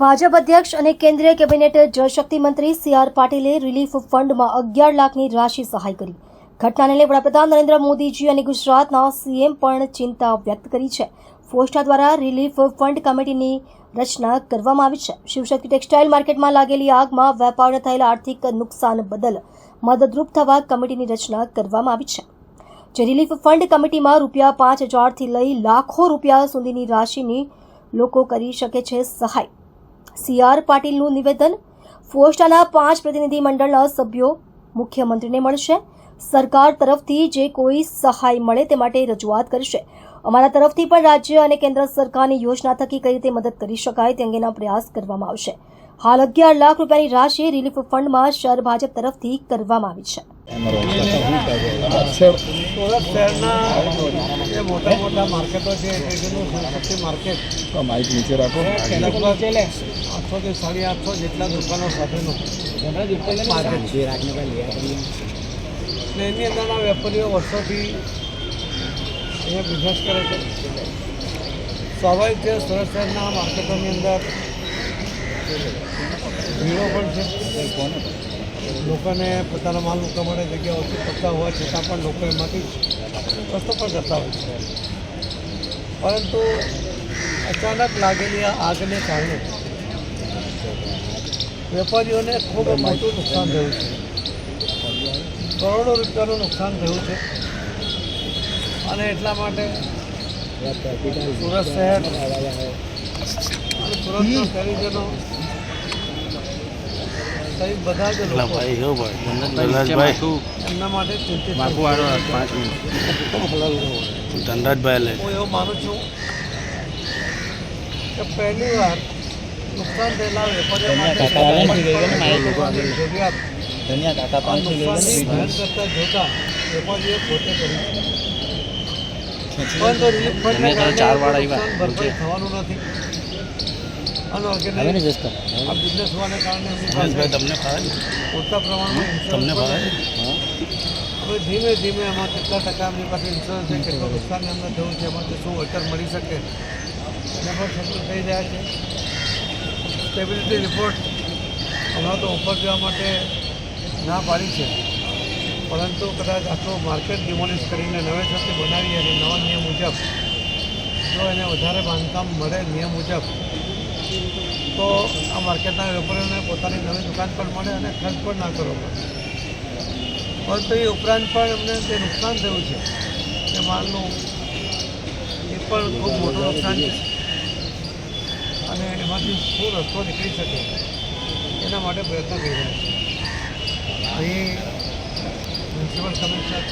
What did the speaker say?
ભાજપ અધ્યક્ષ અને કેન્દ્રીય કેબિનેટ જળશક્તિ મંત્રી સી આર પાટીલે રિલીફ ફંડમાં અગિયાર લાખની રાશિ સહાય કરી. ઘટનાને લઈ વડાપ્રધાન નરેન્દ્ર મોદીજી અને ગુજરાતના સીએમ પણ ચિંતા વ્યક્ત કરી છે. ફોસ્ટા દ્વારા રિલીફ ફંડ કમિટીની રચના કરવામાં આવી છે. શિવશક્તિ ટેક્સટાઇલ માર્કેટમાં લાગેલી આગમાં વેપારને થયેલા આર્થિક નુકસાન બદલ મદદરૂપ થવા કમિટીની રચના કરવામાં આવી છે. જે રિલીફ ફંડ કમિટીમાં રૂપિયા પાંચ હજારથી લઈ લાખો રૂપિયા સુધીની રાશિની લોકો કરી શકે છે સહાય. સી આર પાટીલનું નિવેદન. ફોસ્ટાના પાંચ પ્રતિનિધિ મંડળના સભ્યો મુખ્યમંત્રીને મળશે. સરકાર તરફથી જે કોઈ સહાય મળે તે માટે રજૂઆત કરશે. અમારા તરફથી પણ રાજ્ય અને કેન્દ્ર સરકારની યોજના થકી કઈ રીતે મદદ કરી શકાય તે અંગેના પ્રયાસ કરવામાં આવશે. હાલ અગિયાર લાખ રૂપિયાની રાશિ રિલીફ ફંડમાં શહેર ભાજપ તરફથી કરવામાં આવી છે. મોટા માર્કેટો છે માર્કેટ. માઇક નીચે રાખો. લગભગ કે સાડી આઠસો જેટલા દુકાનો સાથેનું. માર્કેટ છે એની અંદરના વેપારીઓ વર્ષોથી અહીંયા બિઝનેસ કરે છે. સ્વાભાવિક છે સુરત શહેરના માર્કેટોની અંદર ભીડો પણ છે. લોકોને પોતાના માલ મૂકવા માટે જગ્યા ઓછી પડતા હોવા છતાં પણ લોકો એમાંથી રસ્તો પણ કરતા હોય છે. પરંતુ અચાનક લાગેલી આ આગને કારણે વેપારીઓને ખૂબ મોટું નુકસાન થયું છે. કરોડો રૂપિયાનું નુકસાન થયું છે. અને એટલા માટે સુરત શહેર અને સુરતના શહેરીજનો સહિત બધા જ લોકો એમના માટે ચિંતિત. ધનરાજભાઈ હું એવું માનું છું કે પહેલી વાર નુકસાન થયેલા વેપારીઓ માટે લોકોની જરૂરિયાત. આ કરતા જોતા વેપારીઓ પોતે છે. પરંતુ રિલીફ કારણે નુકસાન થવાનું નથી. આ બિઝનેસ હોવાને કારણે તમને ફાવે ને? પૂરતા પ્રમાણમાં તમને ફાવે હવે ધીમે ધીમે એમાં કેટલા ટકા એમની પાસે ઇન્સ્યોરન્સ છે કેટલું નુકસાન એમને થયું છે એમાંથી શું વળતર મળી શકે? એને પણ શબ્દ થઈ રહ્યા છે. સ્ટેબિલિટી રિપોર્ટ હમણાં તો ઓફર જવા માટે ના પાડી છે. પરંતુ કદાચ આખું માર્કેટ ડિમોલિશ કરીને નવેસરથી બનાવી અને નવા નિયમ મુજબ, જો એને વધારે બાંધકામ મળે નિયમ મુજબ, તો આ માર્કેટના વેપારીઓને પોતાની નવી દુકાન પણ મળે અને ખર્ચ પણ ના કરવો પડે. પરંતુ એ ઉપરાંત પણ એમને જે નુકસાન થયું છે, એ માલનું એ પણ ખૂબ મોટું નુકસાન છે. અને એમાંથી શું રસ્તો નીકળી શકે. એના માટે પ્રયત્ન કરી રહ્યા છે. અહીં મ્યુનિસિપલ કમિશનર